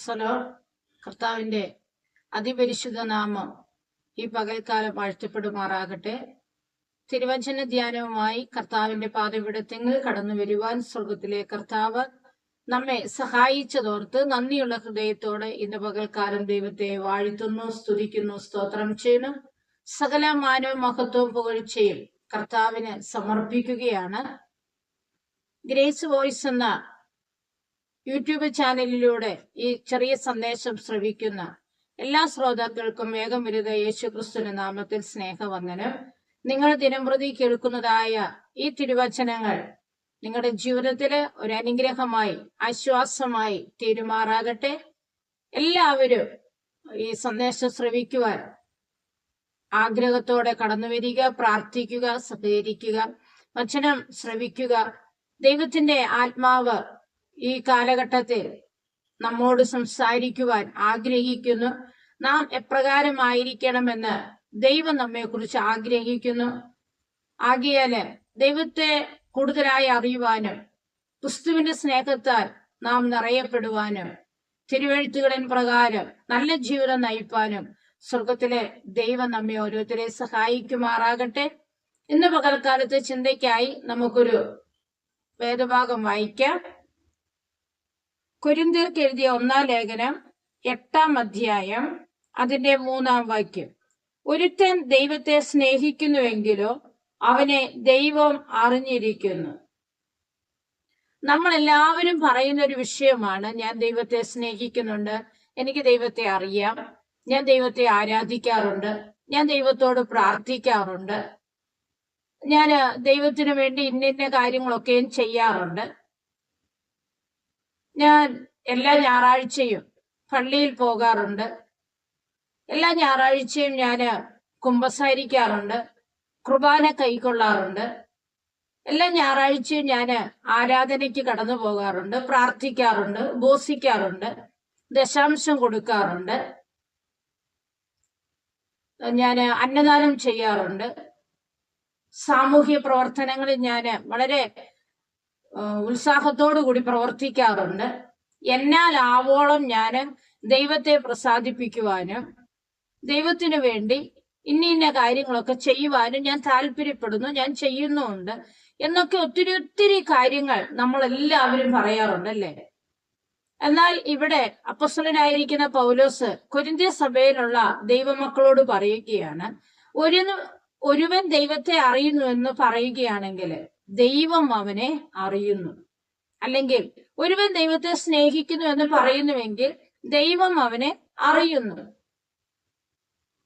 പ്രൈസലോ കർത്താവിന്റെ അതിപരിശുദ്ധ നാമം ഈ പകൽക്കാലം വാഴ്ത്തപ്പെടുമാറാകട്ടെ തിരുവചന ധ്യാനവുമായി കർത്താവിന്റെ പാതപിടത്തങ്ങൾ കടന്നു വരുവാൻ സ്വർഗത്തിലെ കർത്താവ് നമ്മെ സഹായിച്ചതോർത്ത് നന്ദിയുള്ള ഹൃദയത്തോടെ ഇന്ന് പകൽക്കാലം ദൈവത്തെ വാഴ്ത്തുന്നു സ്തുതിക്കുന്നു സ്തോത്രം ചെയ്യുന്നു. സകല മാനവ മഹത്വവും പുകഴ്ചയും കർത്താവിന് സമർപ്പിക്കുകയാണ്. ഗ്രേസ് വോയിസ് എന്ന യൂട്യൂബ് ചാനലിലൂടെ ഈ ചെറിയ സന്ദേശം ശ്രവിക്കുന്ന എല്ലാ ശ്രോതാക്കൾക്കും വേഗം വരുക യേശു ക്രിസ്തുവിന്റെ നാമത്തിൽ സ്നേഹവന്ദനം. നിങ്ങൾ ദിനംപ്രതി കേൾക്കുന്നതായ ഈ തിരുവചനങ്ങൾ നിങ്ങളുടെ ജീവിതത്തിൽ ഒരു അനുഗ്രഹമായി ആശ്വാസമായി തീരുമാറാകട്ടെ. എല്ലാവരും ഈ സന്ദേശം ശ്രവിക്കുവാൻ ആഗ്രഹത്തോടെ കടന്നു വരിക പ്രാർത്ഥിക്കുക സഹകരിക്കുക വചനം ശ്രവിക്കുക. ദൈവത്തിന്റെ ആത്മാവ് ഈ കാലഘട്ടത്തിൽ നമ്മോട് സംസാരിക്കുവാൻ ആഗ്രഹിക്കുന്നു. നാം എപ്രകാരമായിരിക്കണമെന്ന് ദൈവം നമ്മെ കുറിച്ച് ആഗ്രഹിക്കുന്നു. ആകിയാൽ ദൈവത്തെ കൂടുതലായി അറിയുവാനും ക്രിസ്തുവിന്റെ സ്നേഹത്താൽ നാം നിറയപ്പെടുവാനും തിരുവഴുത്തുകളിൻ പ്രകാരം നല്ല ജീവിതം നയിപ്പാനും സ്വർഗത്തിലെ ദൈവം നമ്മെ ഓരോരുത്തരെ സഹായിക്കുമാറാകട്ടെ. ഇന്ന് പകൽക്കാലത്തെ ചിന്തയ്ക്കായി നമുക്കൊരു വേദഭാഗം വായിക്കാം. കുരിന്തിർക്ക് എഴുതിയ ഒന്നാം ലേഖനം എട്ടാം അധ്യായം അതിന്റെ മൂന്നാം വാക്യം. ഒരുത്തൻ ദൈവത്തെ സ്നേഹിക്കുന്നുവെങ്കിലോ അവനെ ദൈവം അറിഞ്ഞിരിക്കുന്നു. നമ്മൾ എല്ലാവരും പറയുന്ന ഒരു വിഷയമാണ് ഞാൻ ദൈവത്തെ സ്നേഹിക്കുന്നുണ്ട് എനിക്ക് ദൈവത്തെ അറിയാം ഞാൻ ദൈവത്തെ ആരാധിക്കാറുണ്ട് ഞാൻ ദൈവത്തോട് പ്രാർത്ഥിക്കാറുണ്ട് ഞാൻ ദൈവത്തിന് വേണ്ടി ഇന്ന ഇന്ന കാര്യങ്ങളൊക്കെയും ചെയ്യാറുണ്ട്. ഞാൻ എല്ലാ ഞായറാഴ്ചയും പള്ളിയിൽ പോകാറുണ്ട്. എല്ലാ ഞായറാഴ്ചയും ഞാൻ കുമ്പസാരിക്കാറുണ്ട് കുർബാന കൈക്കൊള്ളാറുണ്ട്. എല്ലാ ഞായറാഴ്ചയും ഞാൻ ആരാധനയ്ക്ക് കടന്നു പോകാറുണ്ട് പ്രാർത്ഥിക്കാറുണ്ട് ബോസിക്കാറുണ്ട് ദശാംശം കൊടുക്കാറുണ്ട്. ഞാൻ അന്നദാനം ചെയ്യാറുണ്ട്. സാമൂഹ്യ പ്രവർത്തനങ്ങളിൽ ഞാൻ വളരെ ഉത്സാഹത്തോടു കൂടി പ്രവർത്തിക്കാറുണ്ട്. എന്നാൽ ആവോളം ഞാൻ ദൈവത്തെ പ്രസാദിപ്പിക്കുവാനും ദൈവത്തിനു വേണ്ടി ഇന്ന ഇന്ന കാര്യങ്ങളൊക്കെ ചെയ്യുവാനും ഞാൻ താല്പര്യപ്പെടുന്നു ഞാൻ ചെയ്യുന്നുണ്ട് എന്നൊക്കെ ഒത്തിരി ഒത്തിരി കാര്യങ്ങൾ നമ്മൾ എല്ലാവരും പറയാറുണ്ട് അല്ലേ? എന്നാൽ ഇവിടെ അപ്പസ്വലനായിരിക്കുന്ന പൗലോസ് കൊരിന്ത്യ സഭയിലുള്ള ദൈവമക്കളോട് പറയുകയാണ് ഒരു ഒരുവൻ ദൈവത്തെ അറിയുന്നു എന്ന് പറയുകയാണെങ്കിൽ ദൈവം അവനെ അറിയുന്നു. അല്ലെങ്കിൽ ഒരുവൻ ദൈവത്തെ സ്നേഹിക്കുന്നു എന്ന് പറയുന്നുവെങ്കിൽ ദൈവം അവനെ അറിയുന്നു.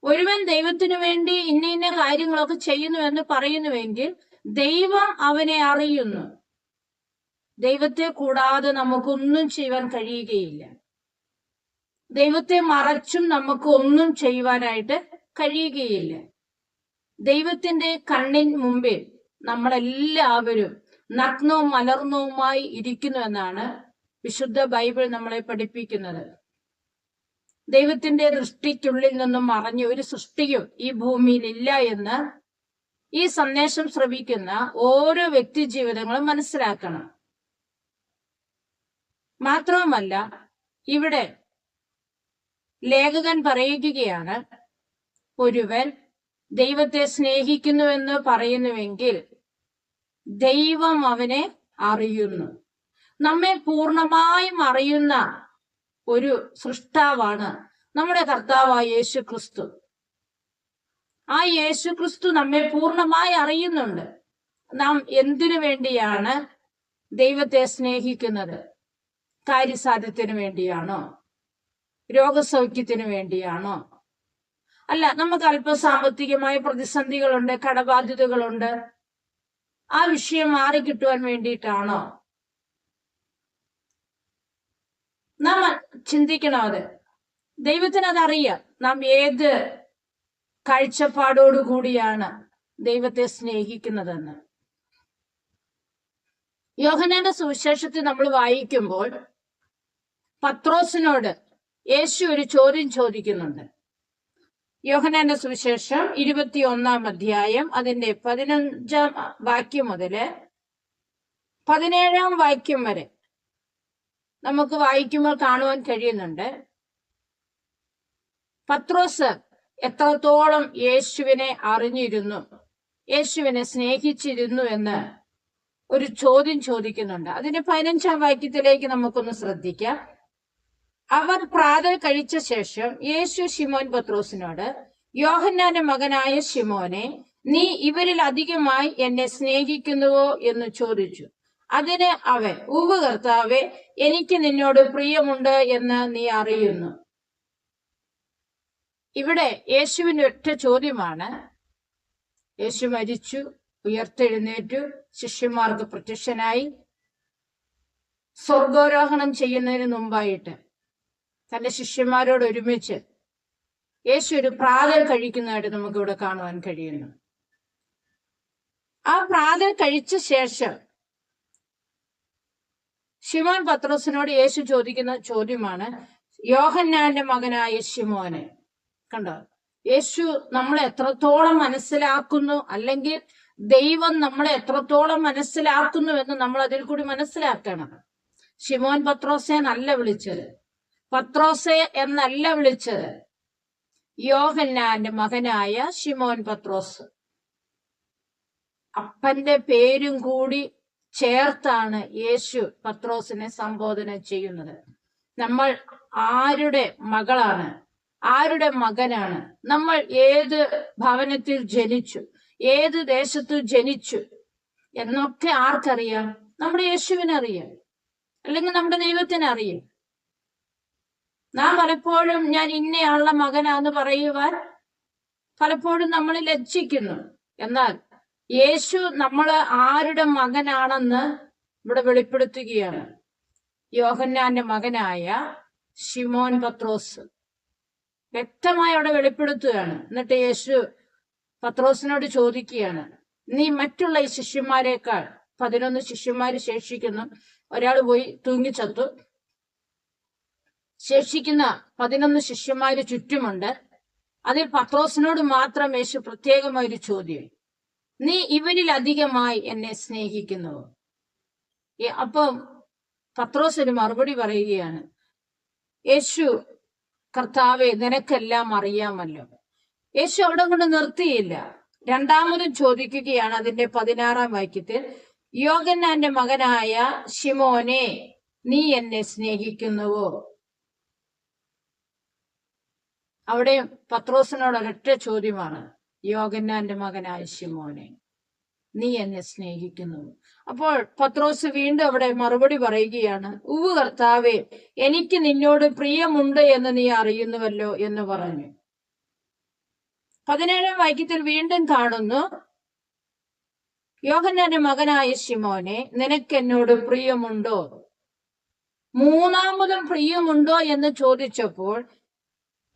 ഒരുവൻ ദൈവത്തിനു വേണ്ടി ഇന്ന ഇന്ന കാര്യങ്ങളൊക്കെ ചെയ്യുന്നു എന്ന് പറയുന്നുവെങ്കിൽ ദൈവം അവനെ അറിയുന്നു. ദൈവത്തെ കൂടാതെ നമുക്കൊന്നും ചെയ്യുവാൻ കഴിയുകയില്ല. ദൈവത്തെ മറച്ചും നമുക്ക് ഒന്നും ചെയ്യുവാനായിട്ട് കഴിയുകയില്ല. ദൈവത്തിന്റെ കണ്ണിൻ മുമ്പിൽ നമ്മളെല്ലാവരും നഗ്നവും മലർന്നവുമായി ഇരിക്കുന്നു എന്നാണ് വിശുദ്ധ ബൈബിൾ നമ്മളെ പഠിപ്പിക്കുന്നത്. ദൈവത്തിന്റെ ദൃഷ്ടിക്കുള്ളിൽ നിന്നും മറഞ്ഞ ഒരു സൃഷ്ടിയും ഈ ഭൂമിയിൽ ഇല്ല എന്ന് ഈ സന്ദേശം ശ്രവിക്കുന്ന ഓരോ വ്യക്തി ജീവിതങ്ങളും മനസ്സിലാക്കണം. മാത്രവുമല്ല ഇവിടെ ലേഖകൻ പറയുകയാണ് ഒരുവൻ ദൈവത്തെ സ്നേഹിക്കുന്നുവെന്ന് പറയുന്നുവെങ്കിൽ ദൈവം അവനെ അറിയുന്നു. നമ്മെ പൂർണമായും അറിയുന്ന ഒരു സൃഷ്ടാവാണ് നമ്മുടെ കർത്താവായ യേശു ക്രിസ്തു ആ യേശു ക്രിസ്തു നമ്മെ പൂർണമായി അറിയുന്നുണ്ട്. നാം എന്തിനു വേണ്ടിയാണ് ദൈവത്തെ സ്നേഹിക്കുന്നത്? കാര്യസാധ്യത്തിന് വേണ്ടിയാണോ? രോഗസൗഖ്യത്തിന് വേണ്ടിയാണോ? അല്ല നമുക്ക് അല്പസാമ്പത്തികമായ പ്രതിസന്ധികളുണ്ട് കടബാധ്യതകളുണ്ട്. ആ വിഷയം മാറി കിട്ടുവാൻ വേണ്ടിയിട്ടാണോ? നാം ചിന്തിക്കണം അത്. ദൈവത്തിന് അതറിയാം നാം ഏത് കാഴ്ചപ്പാടോടു കൂടിയാണ് ദൈവത്തെ സ്നേഹിക്കുന്നതെന്ന്. യോഹനന്റെ സുവിശേഷത്തിൽ നമ്മൾ വായിക്കുമ്പോൾ പത്രോസിനോട് യേശു ഒരു ചോദ്യം ചോദിക്കുന്നുണ്ട്. യോഹനാന്റെ സുവിശേഷം ഇരുപത്തി ഒന്നാം അധ്യായം അതിന്റെ പതിനഞ്ചാം വാക്യം മുതൽ പതിനേഴാം വാക്യം വരെ നമുക്ക് വായിക്കുമ്പോൾ കാണുവാൻ കഴിയുന്നുണ്ട്. പത്രോസ് എത്രത്തോളം യേശുവിനെ അറിഞ്ഞിരുന്നു യേശുവിനെ സ്നേഹിച്ചിരുന്നു എന്ന് ഒരു ചോദ്യം ചോദിക്കുന്നുണ്ട്. അതിന്റെ പതിനഞ്ചാം വാക്യത്തിലേക്ക് നമുക്കൊന്ന് ശ്രദ്ധിക്കാം. അവർ പ്രാതൽ കഴിച്ച ശേഷം യേശു ഷിമോൻ പത്രോസിനോട് യോഹന്നാന്റെ മകനായ ഷിമോനെ നീ ഇവരിൽ അധികമായി എന്നെ സ്നേഹിക്കുന്നുവോ? എന്ന് ചോദിച്ചു. അതിന് അവൻ ഉവ് കർത്താവെ എനിക്ക് നിന്നോട് പ്രിയമുണ്ട് എന്ന് നീ അറിയുന്നു. ഇവിടെ യേശുവിന്റെ ഒറ്റ ചോദ്യമാണ് യേശു മരിച്ചു ഉയർത്തെഴുന്നേറ്റു ശിഷ്യന്മാർക്ക് പ്രത്യക്ഷനായി സ്വർഗോരോഹണം ചെയ്യുന്നതിന് മുമ്പായിട്ട്. തന്റെ ശിഷ്യന്മാരോട് ഒരുമിച്ച് യേശു ഒരു പ്രാതൽ കഴിക്കുന്നതായിട്ട് നമുക്ക് ഇവിടെ കാണുവാൻ കഴിയുന്നു. ആ പ്രാതൽ കഴിച്ച ശേഷം ഷിമോൻ പത്രോസിനോട് യേശു ചോദിക്കുന്ന ചോദ്യമാണ് യോഹന്നാന്റെ മകനായ ശിമോനെ. കണ്ടോ? യേശു നമ്മളെ എത്രത്തോളം മനസ്സിലാക്കുന്നു അല്ലെങ്കിൽ ദൈവം നമ്മളെ എത്രത്തോളം മനസ്സിലാക്കുന്നു എന്ന് നമ്മൾ അതിൽ കൂടി മനസ്സിലാക്കണം. ശിമോൻ പത്രോസെ നല്ല വിളിച്ചത്. പത്രോസെ എന്നല്ല വിളിച്ചത്. യോഹന്നാന്റെ മകനായ ഷിമോൻ പത്രോസ്. അപ്പന്റെ പേരും കൂടി ചേർത്താണ് യേശു പത്രോസിനെ സംബോധന ചെയ്യുന്നത്. നമ്മൾ ആരുടെ മകളാണ്? ആരുടെ മകനാണ്? നമ്മൾ ഏത് ഭവനത്തിൽ ജനിച്ചു? ഏത് ദേശത്ത് ജനിച്ചു? എന്നൊക്കെ ആർക്കറിയാം? നമ്മുടെ യേശുവിനറിയാം. അല്ലെങ്കിൽ നമ്മുടെ ദൈവത്തിനറിയാം. നാം പലപ്പോഴും ഞാൻ ഇന്നയാളുടെ മകനാന്ന് പറയുവാൻ പലപ്പോഴും നമ്മൾ ലജ്ജിക്കുന്നു. എന്നാൽ യേശു നമ്മൾ ആരുടെ മകനാണെന്ന് ഇവിടെ വെളിപ്പെടുത്തുകയാണ്. യോഹന്നാന്റെ മകനായ ഷിമോൻ പത്രോസ് വ്യക്തമായി അവിടെ വെളിപ്പെടുത്തുകയാണ്. എന്നിട്ട് യേശു പത്രോസിനോട് ചോദിക്കുകയാണ് നീ മറ്റുള്ള ഈ ശിഷ്യന്മാരെക്കാൾ പതിനൊന്ന് ശിഷ്യന്മാര് ശേഷിക്കുന്നു ഒരാൾ പോയി തൂങ്ങിച്ചത്തു ശേഷിക്കുന്ന പതിനൊന്ന് ശിഷ്യന്മാര് ചുറ്റുമുണ്ട്. അതിൽ പത്രോസിനോട് മാത്രം യേശു പ്രത്യേകമായൊരു ചോദ്യം. നീ ഇവരിൽ അധികമായി എന്നെ സ്നേഹിക്കുന്നു. അപ്പം പത്രോസ് ഒരു മറുപടി പറയുകയാണ് യേശു കർത്താവെ നിനക്കെല്ലാം അറിയാമല്ലോ. യേശു അവിടെ കൊണ്ട് നിർത്തിയില്ല. രണ്ടാമതും ചോദിക്കുകയാണ് അതിന്റെ പതിനാറാം വാക്യത്തിൽ യോഗന്നാന്റെ മകനായ ഷിമോനെ നീ എന്നെ സ്നേഹിക്കുന്നുവോ? അവിടെ പത്രോസിനോട് ഒരൊറ്റ ചോദ്യമാണ്. യോഗന്നാന്റെ മകനായ ശിമോനെ നീ എന്നെ സ്നേഹിക്കുന്നു. അപ്പോൾ പത്രോസ് വീണ്ടും അവിടെ മറുപടി പറയുകയാണ് ഉവ് കർത്താവേ എനിക്ക് നിന്നോട് പ്രിയമുണ്ട് എന്ന് നീ അറിയുന്നുവല്ലോ എന്ന് പറഞ്ഞു. പതിനേഴാം വാക്യത്തിൽ വീണ്ടും കാണുന്നു യോഹന്നാന്റെ മകനായ ശിമോനെ നിനക്ക് എന്നോട് പ്രിയമുണ്ടോ? മൂന്നാമതും പ്രിയമുണ്ടോ എന്ന് ചോദിച്ചപ്പോൾ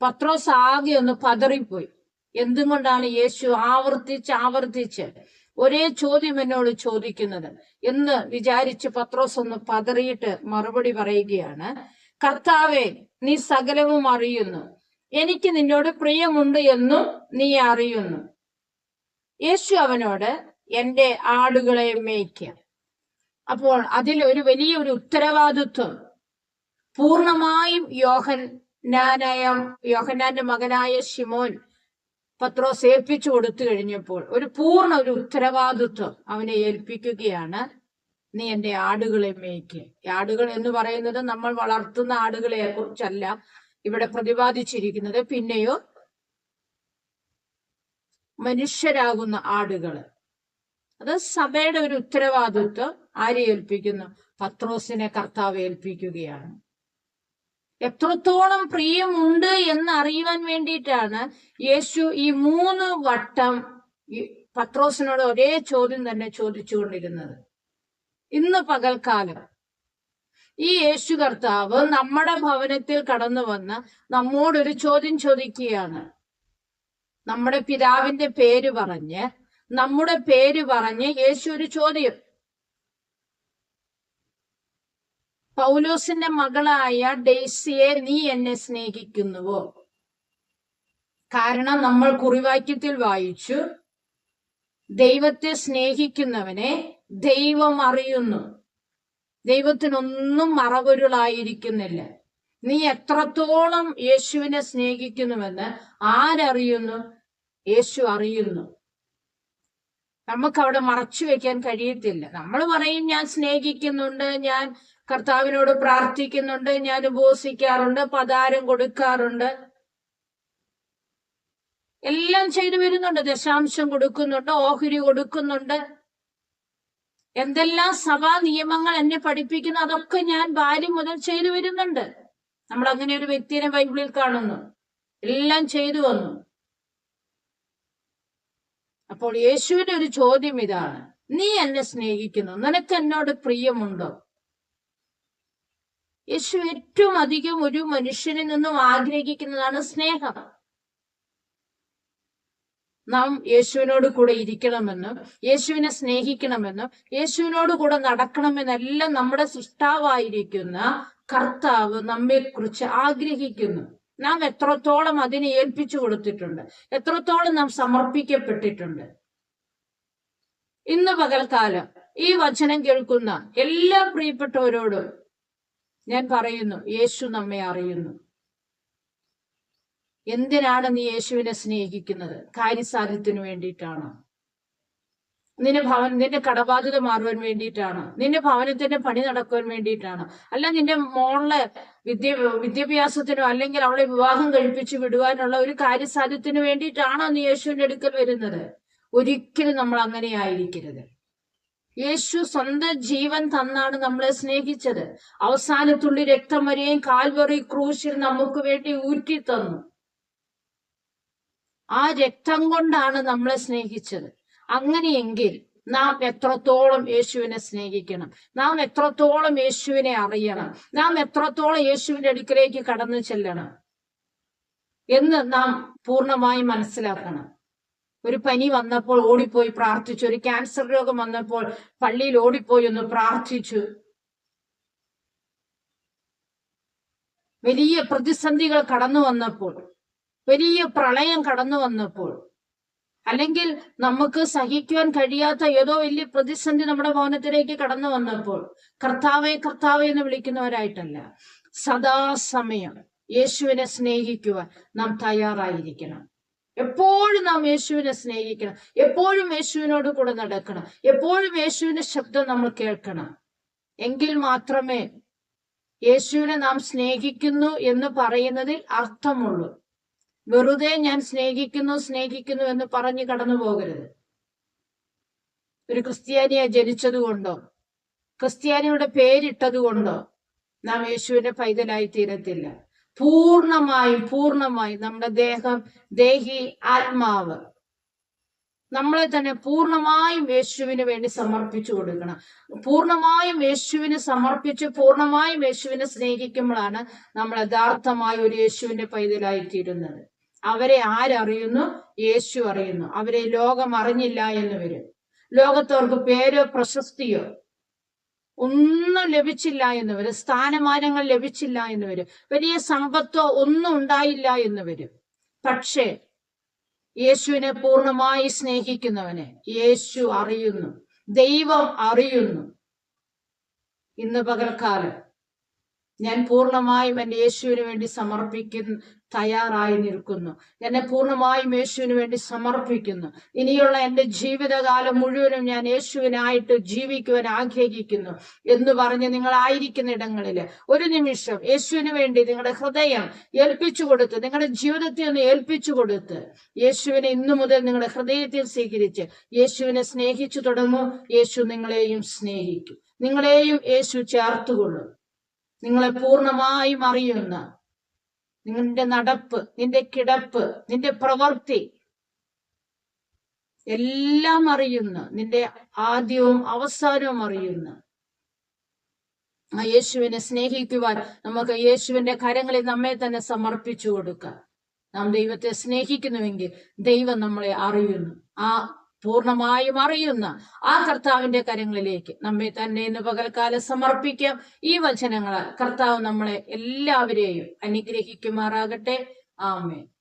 പത്രോസ് ആകെ ഒന്ന് പതറിപ്പോയി. എന്തുകൊണ്ടാണ് യേശു ആവർത്തിച്ച് ആവർത്തിച്ച് ഒരേ ചോദ്യം എന്നോട് ചോദിക്കുന്നത്? എന്ന് വിചാരിച്ച് പത്രോസ് ഒന്ന് പതറിയിട്ട് മറുപടി പറയുകയാണ് കർത്താവെ നീ സകലവും അറിയുന്നു. എനിക്ക് നിന്നോട് പ്രിയമുണ്ട് എന്നും നീ അറിയുന്നു. യേശു അവനോട് എന്റെ ആടുകളെ മേയ്ക്ക. അപ്പോൾ അതിൽ ഒരു വലിയൊരു ഉത്തരവാദിത്വം പൂർണമായും യോഹൻ ഞാനായ യോഹനാന്റെ മകനായ ഷിമോൻ പത്രോസ് ഏൽപ്പിച്ചു കൊടുത്തു കഴിഞ്ഞപ്പോൾ ഒരു പൂർണ ഒരു ഉത്തരവാദിത്വം അവനെ ഏൽപ്പിക്കുകയാണ്. നീ എന്റെ ആടുകളെ മേയ്ക്ക്. ആടുകൾ എന്ന് പറയുന്നത് നമ്മൾ വളർത്തുന്ന ആടുകളെ കുറിച്ചല്ല ഇവിടെ പ്രതിപാദിച്ചിരിക്കുന്നത് പിന്നെയോ മനുഷ്യരാകുന്ന ആടുകൾ. അത് സഭയുടെ ഒരു ഉത്തരവാദിത്വം ആരെ ഏൽപ്പിക്കുന്നു? പത്രോസിനെ കർത്താവ് ഏൽപ്പിക്കുകയാണ്. എത്രത്തോളം പ്രിയമുണ്ട് എന്ന് അറിയുവാൻ വേണ്ടിയിട്ടാണ് യേശു ഈ മൂന്ന് വട്ടം പത്രോസിനോട് ഒരേ ചോദ്യം തന്നെ ചോദിച്ചുകൊണ്ടിരുന്നത്. ഇന്ന് പകൽക്കാലം ഈ യേശു കർത്താവ് നമ്മുടെ ഭവനത്തിൽ കടന്നു വന്ന് നമ്മോടൊരു ചോദ്യം ചോദിക്കുകയാണ്. നമ്മുടെ പിതാവിന്റെ പേര് പറഞ്ഞ് നമ്മുടെ പേര് പറഞ്ഞ് യേശു ഒരു ചോദ്യം. പൗലോസിന്റെ മകളായ ഡെയ്സിയെ നീ എന്നെ സ്നേഹിക്കുന്നുവോ? കാരണം നമ്മൾ കുറിവാക്യത്തിൽ വായിച്ചു ദൈവത്തെ സ്നേഹിക്കുന്നവനെ ദൈവം അറിയുന്നു. ദൈവത്തിനൊന്നും മറവരുളായിരിക്കുന്നില്ല. നീ എത്രത്തോളം യേശുവിനെ സ്നേഹിക്കുന്നുവെന്ന് ആരറിയുന്നു? യേശു അറിയുന്നു. നമുക്ക് അവിടെ മറച്ചു വെക്കാൻ കഴിയത്തില്ല. നമ്മൾ പറയും ഞാൻ സ്നേഹിക്കുന്നുണ്ട് ഞാൻ കർത്താവിനോട് പ്രാർത്ഥിക്കുന്നുണ്ട് ഞാൻ ഉപവസിക്കാറുണ്ട് പതാരം കൊടുക്കാറുണ്ട്. എല്ലാം ചെയ്തു വരുന്നുണ്ട്. ദശാംശം കൊടുക്കുന്നുണ്ട് ഓഹരി കൊടുക്കുന്നുണ്ട്. എന്തെല്ലാം സഭാ നിയമങ്ങൾ എന്നെ പഠിപ്പിക്കുന്നു അതൊക്കെ ഞാൻ ബാല്യം മുതൽ ചെയ്തു വരുന്നുണ്ട്. നമ്മൾ അങ്ങനെ ഒരു വ്യക്തിയെ ബൈബിളിൽ കാണുന്നു. എല്ലാം ചെയ്തു വന്നു. അപ്പോൾ യേശുവിന്റെ ഒരു ചോദ്യം ഇതാണ് നീ എന്നെ സ്നേഹിക്കുന്നു. നിനക്ക് എന്നോട് പ്രിയമുണ്ടോ? യേശു ഏറ്റവും അധികം ഒരു മനുഷ്യനിൽ നിന്നും ആഗ്രഹിക്കുന്നതാണ് സ്നേഹം. നാം യേശുവിനോട് കൂടെ ഇരിക്കണമെന്നും യേശുവിനെ സ്നേഹിക്കണമെന്നും യേശുവിനോട് കൂടെ നടക്കണമെന്നെല്ലാം നമ്മുടെ സൃഷ്ടാവായിരിക്കുന്ന കർത്താവ് നമ്മെക്കുറിച്ച് ആഗ്രഹിക്കുന്നു. നാം എത്രത്തോളം അതിനെ ഏൽപ്പിച്ചു കൊടുത്തിട്ടുണ്ട്. എത്രത്തോളം നാം സമർപ്പിക്കപ്പെട്ടിട്ടുണ്ട്. ഇന്ന് പകൽക്കാലം ഈ വചനം കേൾക്കുന്ന എല്ലാ പ്രിയപ്പെട്ടവരോടും ഞാൻ പറയുന്നു യേശു നമ്മെ അറിയുന്നു. എന്തിനാണ് നീ യേശുവിനെ സ്നേഹിക്കുന്നത്? കാര്യസാധ്യത്തിന് വേണ്ടിയിട്ടാണ്? നിന്റെ ഭവൻ നിന്റെ കടബാധ്യത മാറുവാൻ വേണ്ടിയിട്ടാണ്. നിന്റെ ഭവനത്തിന്റെ പണി നടക്കുവാൻ വേണ്ടിയിട്ടാണ്. അല്ല നിന്റെ മോളെ വിദ്യ വിദ്യാഭ്യാസത്തിനോ അല്ലെങ്കിൽ അവളെ വിവാഹം കഴിപ്പിച്ചു വിടുവാനുള്ള ഒരു കാര്യസാധ്യത്തിന് വേണ്ടിയിട്ടാണോ നീ യേശുവിന്റെ അടുക്കൽ വരുന്നത്? ഒരിക്കലും നമ്മൾ അങ്ങനെ ആയിരിക്കരുത്. യേശു സ്വന്തം ജീവൻ തന്നാണ് നമ്മളെ സ്നേഹിച്ചത്. അവസാനത്തുള്ളി രക്തം വരെയും കാൽവറി ക്രൂശിൽ നമുക്ക് വേണ്ടി ഊറ്റി തന്നു ആ രക്തം കൊണ്ടാണ് നമ്മളെ സ്നേഹിച്ചത്. അങ്ങനെയെങ്കിൽ നാം എത്രത്തോളം യേശുവിനെ സ്നേഹിക്കണം? നാം എത്രത്തോളം യേശുവിനെ അറിയണം? നാം എത്രത്തോളം യേശുവിന്റെ അടുക്കലേക്ക് കടന്നു ചെല്ലണം? എന്ന് നാം പൂർണമായി മനസ്സിലാക്കണം. ഒരു പനി വന്നപ്പോൾ ഓടിപ്പോയി പ്രാർത്ഥിച്ചു. ഒരു ക്യാൻസർ രോഗം വന്നപ്പോൾ പള്ളിയിൽ ഓടിപ്പോയി ഒന്ന് പ്രാർത്ഥിച്ചു. വലിയ പ്രതിസന്ധികൾ കടന്നു വന്നപ്പോൾ വലിയ പ്രളയം കടന്നു വന്നപ്പോൾ അല്ലെങ്കിൽ നമുക്ക് സഹിക്കുവാൻ കഴിയാത്ത ഏതോ വലിയ പ്രതിസന്ധി നമ്മുടെ ഭവനത്തിലേക്ക് കടന്നു വന്നപ്പോൾ കർത്താവെ കർത്താവെ എന്ന് വിളിക്കുന്നവരായിട്ടല്ല. സദാസമയം യേശുവിനെ സ്നേഹിക്കുവാൻ നാം തയ്യാറായിരിക്കണം. എപ്പോഴും നാം യേശുവിനെ സ്നേഹിക്കണം. എപ്പോഴും യേശുവിനോട് കൂടെ നടക്കണം. എപ്പോഴും യേശുവിന്റെ ശബ്ദം നമ്മൾ കേൾക്കണം. എങ്കിൽ മാത്രമേ യേശുവിനെ നാം സ്നേഹിക്കുന്നു എന്ന് പറയുന്നതിൽ അർത്ഥമുള്ളൂ. വെറുതെ ഞാൻ സ്നേഹിക്കുന്നു സ്നേഹിക്കുന്നു എന്ന് പറഞ്ഞു കടന്നു പോകരുത്. ഒരു ക്രിസ്ത്യാനിയെ ജനിച്ചതുകൊണ്ടോ ക്രിസ്ത്യാനിയുടെ പേരിട്ടത് കൊണ്ടോ നാം യേശുവിന്റെ പൈതലായി തീരത്തില്ല. പൂർണമായും പൂർണമായും നമ്മുടെ ദേഹം ദേഹി ആത്മാവ് നമ്മളെ തന്നെ പൂർണമായും യേശുവിന് വേണ്ടി സമർപ്പിച്ചു കൊടുക്കണം. പൂർണമായും യേശുവിന് സമർപ്പിച്ച് പൂർണമായും യേശുവിനെ സ്നേഹിക്കുമ്പോഴാണ് നമ്മൾ യഥാർത്ഥമായ ഒരു യേശുവിന്റെ പൈതലായി തീരുന്നത്. അവരെ ആരറിയുന്നു? യേശു അറിയുന്നു. അവരെ ലോകം അറിഞ്ഞില്ല എന്ന് വരും. ലോകത്തവർക്ക് പേരോ പ്രശസ്തിയോ ഒന്നും ലഭിച്ചില്ല എന്ന് വരും. സ്ഥാനമാനങ്ങൾ ലഭിച്ചില്ല എന്ന് വരും. വലിയ സമ്പത്തോ ഒന്നും ഉണ്ടായില്ല എന്ന് വരും. പക്ഷേ യേശുവിനെ പൂർണമായി സ്നേഹിക്കുന്നവനെ യേശു അറിയുന്നു. ദൈവം അറിയുന്നു. ഇന്ന് പകൽക്കാലം ഞാൻ പൂർണമായും എന്റെ യേശുവിന് വേണ്ടി സമർപ്പിക്കുന്ന തയ്യാറായി നിൽക്കുന്നു. എന്നെ പൂർണമായും യേശുവിന് വേണ്ടി സമർപ്പിക്കുന്നു. ഇനിയുള്ള എന്റെ ജീവിതകാലം മുഴുവനും ഞാൻ യേശുവിനായിട്ട് ജീവിക്കുവാൻ ആഗ്രഹിക്കുന്നു എന്ന് പറഞ്ഞ് നിങ്ങൾ ആയിരിക്കുന്ന ഇടങ്ങളിൽ ഒരു നിമിഷം യേശുവിന് വേണ്ടി നിങ്ങളുടെ ഹൃദയം ഏൽപ്പിച്ചു കൊടുത്ത് നിങ്ങളുടെ ജീവിതത്തിൽ ഒന്ന് ഏൽപ്പിച്ചു കൊടുത്ത് യേശുവിനെ ഇന്നു മുതൽ നിങ്ങളുടെ ഹൃദയത്തിൽ സ്വീകരിച്ച് യേശുവിനെ സ്നേഹിച്ചു തുടങ്ങൂ. യേശു നിങ്ങളെയും സ്നേഹിക്കും. നിങ്ങളെയും യേശു ചേർത്തുകൊള്ളും. നിങ്ങളെ പൂർണമായും അറിയുന്ന നിന്റെ നടപ്പ് നിന്റെ കിടപ്പ് നിന്റെ പ്രവൃത്തി എല്ലാം അറിയുന്ന. നിന്റെ ആദ്യവും അവസാനവും അറിയുന്ന. ആ യേശുവിനെ സ്നേഹിക്കുവാൻ നമുക്ക് യേശുവിന്റെ കരങ്ങളിൽ നമ്മെ തന്നെ സമർപ്പിച്ചു കൊടുക്കാം. നാം ദൈവത്തെ സ്നേഹിക്കുന്നുവെങ്കിൽ ദൈവം നമ്മളെ അറിയുന്നു. ആ പൂർണമായും അറിയുന്ന ആ കർത്താവിന്റെ കരങ്ങളിലേക്ക് നമ്മെ തന്നെ ഇന്ന് പകൽക്കാലം സമർപ്പിക്കാം. ഈ വചനങ്ങളാൽ കർത്താവ് നമ്മളെ എല്ലാവരെയും അനുഗ്രഹിക്കുമാറാകട്ടെ. ആമേൻ.